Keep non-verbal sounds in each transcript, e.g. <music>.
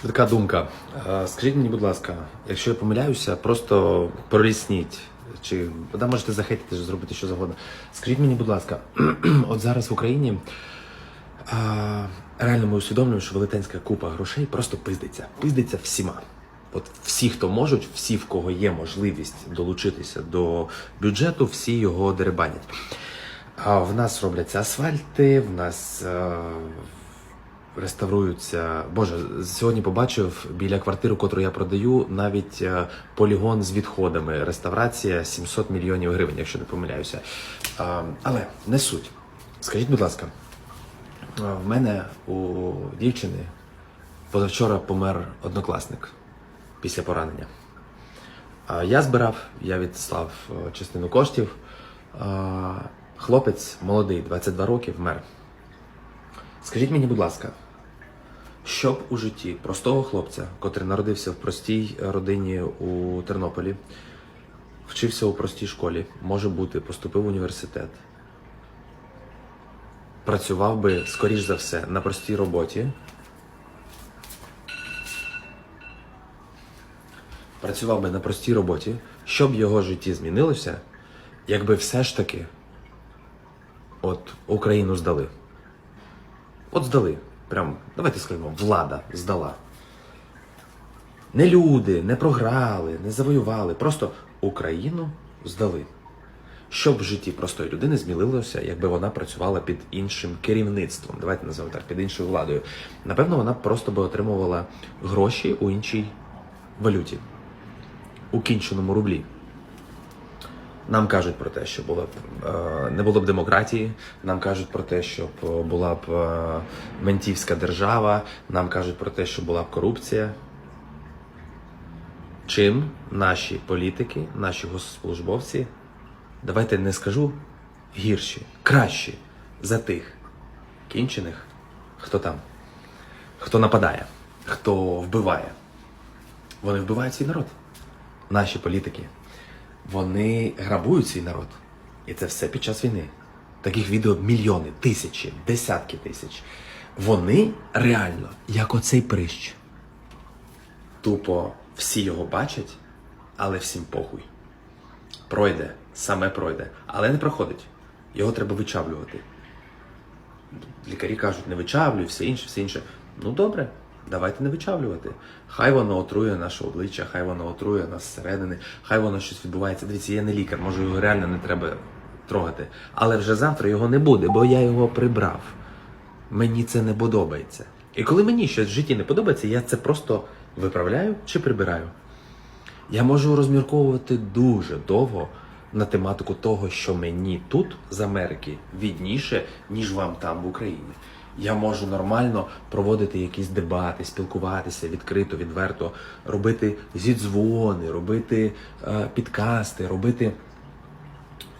Швидка думка. Скажіть мені, будь ласка, якщо я помиляюся, просто пролісніть. Чи да, можете захейтити, зробити що завгодно. Скажіть мені, будь ласка, <clears throat> от зараз в Україні а, реально ми усвідомлюємо, що велетенська купа грошей просто пиздиться. Пиздиться всіма. От всі, хто можуть, всі, в кого є можливість долучитися до бюджету, всі його деребанять. А в нас робляться асфальти, в нас е, реставруються. Боже, сьогодні побачив біля квартири, котру я продаю, навіть е, полігон з відходами. Реставрація 700 мільйонів гривень, якщо не помиляюся. Але не суть. Скажіть, будь ласка, в мене у дівчини позавчора помер однокласник після поранення. Я збирав, я відслав е, частину коштів. Хлопець молодий, 22 роки, вмер. Скажіть мені, будь ласка, що б у житті простого хлопця, котрий народився в простій родині у Тернополі, вчився у простій школі, може бути, поступив в університет, працював би, скоріш за все, на простій роботі, працював би на простій роботі, що б його житті змінилося, якби все ж таки от Україну здали. От здали. Прям, давайте скажемо, влада здала. Не люди, не програли, не завоювали. Просто Україну здали. Що б в житті простої людини змінилося, якби вона працювала під іншим керівництвом, давайте називаємо так, під іншою владою. Напевно, вона просто би отримувала гроші у іншій валюті, у кінченому рублі. Нам кажуть про те, що було б е, не було б демократії. Нам кажуть про те, щоб е, була б е, ментівська держава. Нам кажуть про те, що була б корупція. Чим наші політики, наші госслужбовці, давайте не скажу гірші, кращі за тих кінчених, хто там, хто нападає, хто вбиває. Вони вбивають свій народ. Наші політики. Вони грабують свій народ. І це все під час війни. Таких відео мільйони, тисячі, десятки тисяч. Вони реально, як оцей прищ. Тупо всі його бачать, але всім похуй. Пройде, саме пройде, але не проходить. Його треба вичавлювати. Лікарі кажуть, не вичавлюй, все інше, все інше. Ну добре, давайте не вичавлювати. Хай воно отрує наше обличчя, хай воно отрує нас зсередини, хай воно щось відбувається. Дивіться, я не лікар, може його реально не треба трогати. Але вже завтра його не буде, бо я його прибрав. Мені це не подобається. І коли мені щось в житті не подобається, я це просто виправляю чи прибираю. Я можу розмірковувати дуже довго на тематику того, що мені тут з Америки відніше, ніж вам там в Україні. Я можу нормально проводити якісь дебати, спілкуватися відкрито, відверто, робити зідзвони, робити е, підкасти, робити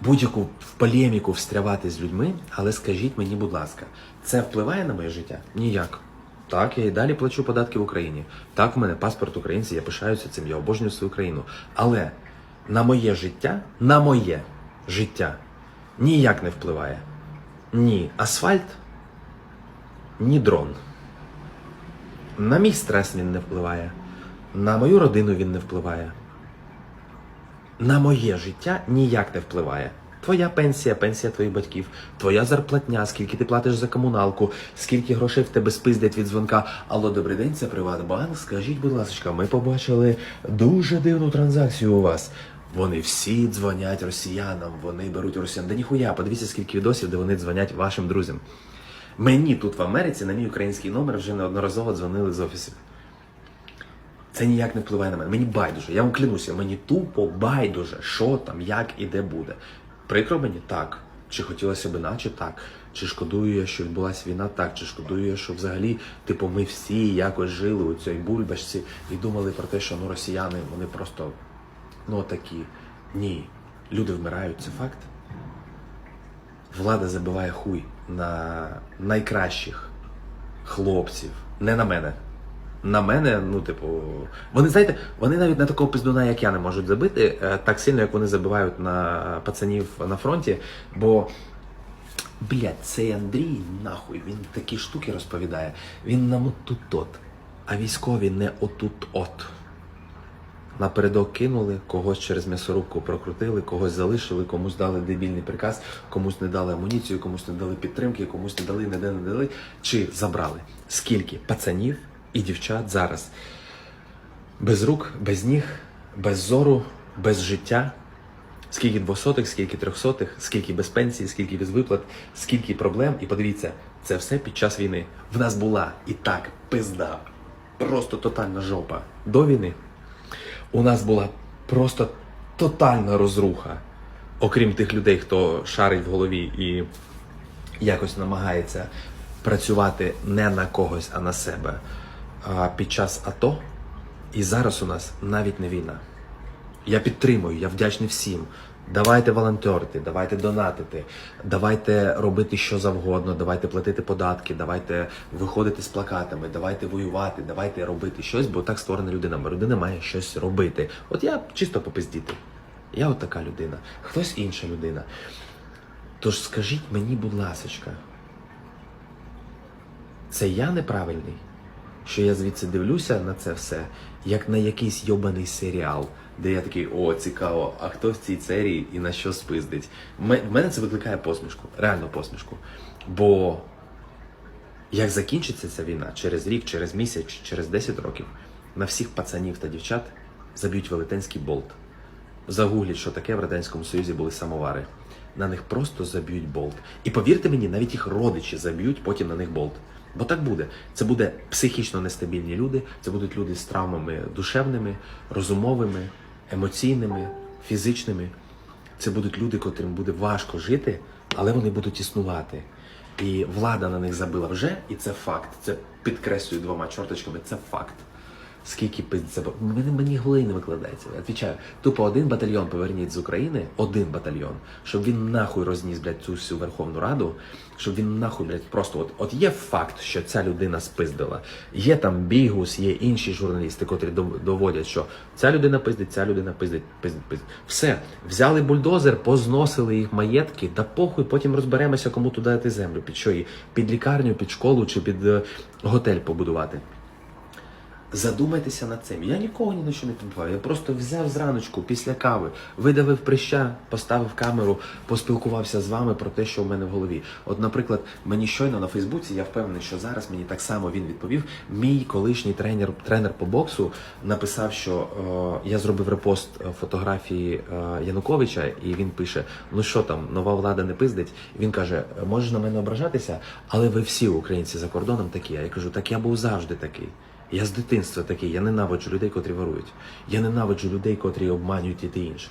будь-яку в полеміку встрявати з людьми, але скажіть мені, будь ласка, це впливає на моє життя? Ніяк. Так, я і далі плачу податки в Україні. Так, в мене паспорт українця, я пишаюся цим, я обожнюю свою країну. Але на моє життя, на моє життя ніяк не впливає ні асфальт, ні дрон. На мій стрес він не впливає, на мою родину він не впливає на моє життя ніяк не впливає. Твоя пенсія, пенсія твоїх батьків, твоя зарплатня, скільки ти платиш за комуналку, скільки грошей в тебе спиздять від дзвонка. Алло, добрий день, це Приватбанк. Скажіть, будь ласка, ми побачили дуже дивну транзакцію у вас. Вони всі дзвонять росіянам, вони беруть росіян. Да ніхуя, подивіться, скільки відосів, де вони дзвонять вашим друзям. Мені тут в Америці на мій український номер вже неодноразово дзвонили з офісів. Це ніяк не впливає на мене. Мені байдуже. Я вам клянуся, мені тупо байдуже, що там, як і де буде. Прикро мені так. Чи хотілося б іначе так. Чи шкодую я, що відбулася війна, так. Чи шкодую я, що взагалі, типу, ми всі якось жили у цій бульбашці і думали про те, що ну росіяни, вони просто ну такі. Ні. Люди вмирають, це факт. Влада забиває хуй на найкращих хлопців, не на мене. На мене, ну, типу, вони знаєте, вони навіть на такого пиздуна, як я, не можуть забити е, так сильно, як вони забивають на пацанів на фронті. Бо, блядь, цей Андрій, нахуй, він такі штуки розповідає. Він нам тут тот. А військові не отут-от. Напередок кинули, когось через м'ясорубку прокрутили, когось залишили, комусь дали дебільний приказ, комусь не дали амуніцію, комусь не дали підтримки, комусь не дали, не дали, не дали, чи забрали. Скільки пацанів і дівчат зараз без рук, без ніг, без зору, без життя. Скільки двохсотих, скільки трьохсотих, скільки без пенсії, скільки без виплат, скільки проблем. І подивіться, це все під час війни. В нас була і так пизда, просто тотальна жопа до війни. У нас була просто тотальна розруха. Окрім тих людей, хто шарить в голові і якось намагається працювати не на когось, а на себе а під час АТО. І зараз у нас навіть не війна. Я підтримую, я вдячний всім. Давайте волонтерити, давайте донатити, давайте робити що завгодно, давайте платити податки, давайте виходити з плакатами, давайте воювати, давайте робити щось, бо так створена людина. Людина має щось робити. От я чисто попиздіти. Я от така людина, хтось інша людина. Тож скажіть мені, будь ласочка, це я неправильний? Що я звідси дивлюся на це все, як на якийсь йобаний серіал, де я такий, о, цікаво, а хто в цій серії і на що спиздить. В мене це викликає посмішку, реально посмішку. Бо як закінчиться ця війна через рік, через місяць, через 10 років, на всіх пацанів та дівчат заб'ють велетенський болт. Загугліть, що таке в Радянському Союзі були самовари. На них просто заб'ють болт. І повірте мені, навіть їх родичі заб'ють потім на них болт. Бо так буде. Це буде психічно нестабільні люди, це будуть люди з травмами душевними, розумовими, емоційними, фізичними. Це будуть люди, котрим буде важко жити, але вони будуть існувати. І влада на них забила вже, і це факт. Це підкреслюю двома чорточками, це факт. Скільки пиздця, мені, мені голи не викладається. Відвічаю, тупо один батальйон поверніть з України, один батальйон, щоб він нахуй розніс, блядь, цю всю Верховну Раду, щоб він нахуй, блядь, просто от, от є факт, що ця людина спиздила. Є там бігус, є інші журналісти, котрі дов- доводять, що ця людина пиздить, ця людина пиздить, пиздить, пиздить. Все, взяли бульдозер, позносили їх маєтки, да похуй, потім розберемося, кому туди дати землю. Під що її? Під лікарню, під школу чи під е, готель побудувати. Задумайтеся над цим. Я нікого ні на що не підбиваю. Я просто взяв зраночку після кави, видавив прища, поставив камеру, поспілкувався з вами про те, що в мене в голові. От, наприклад, мені щойно на Фейсбуці, я впевнений, що зараз мені так само він відповів. Мій колишній тренер, тренер по боксу написав, що е, я зробив репост е, фотографії е, Януковича, і він пише: Ну що там, нова влада не пиздить. Він каже: можеш на мене ображатися, але ви всі українці за кордоном такі. А я кажу, так я був завжди такий. Я з дитинства такий, я ненавиджу людей, котрі ворують. Я ненавиджу людей, котрі обманюють і те інше.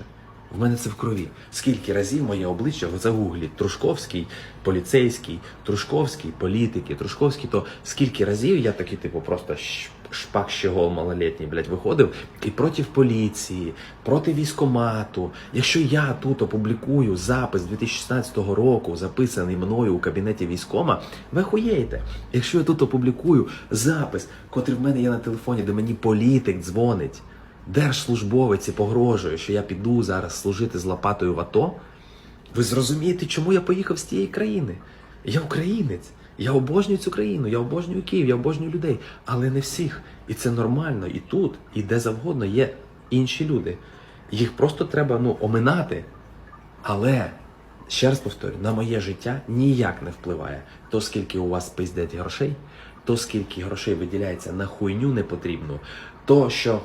В мене це в крові. Скільки разів моє обличчя загугліть загуглі Трушковський, поліцейський, Трушковський, політики, Трушковський, то скільки разів я такий, типу, просто шпак щегол малолетній, блядь, виходив і проти поліції, проти військомату. Якщо я тут опублікую запис 2016 року, записаний мною у кабінеті військома, ви охуєєте. Якщо я тут опублікую запис, котрий в мене є на телефоні, де мені політик дзвонить, держслужбовець і погрожує, що я піду зараз служити з лопатою в АТО, ви зрозумієте, чому я поїхав з тієї країни. Я українець. Я обожнюю цю країну, я обожнюю Київ, я обожнюю людей, але не всіх. І це нормально. І тут, і де завгодно є інші люди. Їх просто треба ну, оминати. Але ще раз повторю, на моє життя ніяк не впливає то, скільки у вас пиздять грошей, то скільки грошей виділяється на хуйню непотрібну, то що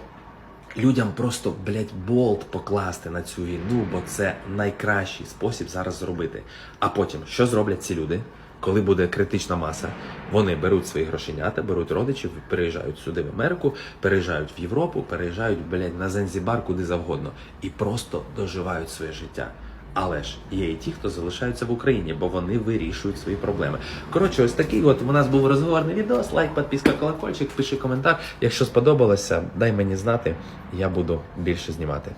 людям просто, блядь, болт покласти на цю війну, бо це найкращий спосіб зараз зробити. А потім, що зроблять ці люди? Коли буде критична маса, вони беруть свої грошенята, беруть родичів, переїжджають сюди в Америку, переїжджають в Європу, переїжджають, блядь, на Занзібар, куди завгодно, і просто доживають своє життя. Але ж є і ті, хто залишаються в Україні, бо вони вирішують свої проблеми. Коротше, ось такий от у нас був розговорний відео. Лайк, підписка, колокольчик, пиши коментар. Якщо сподобалося, дай мені знати, я буду більше знімати.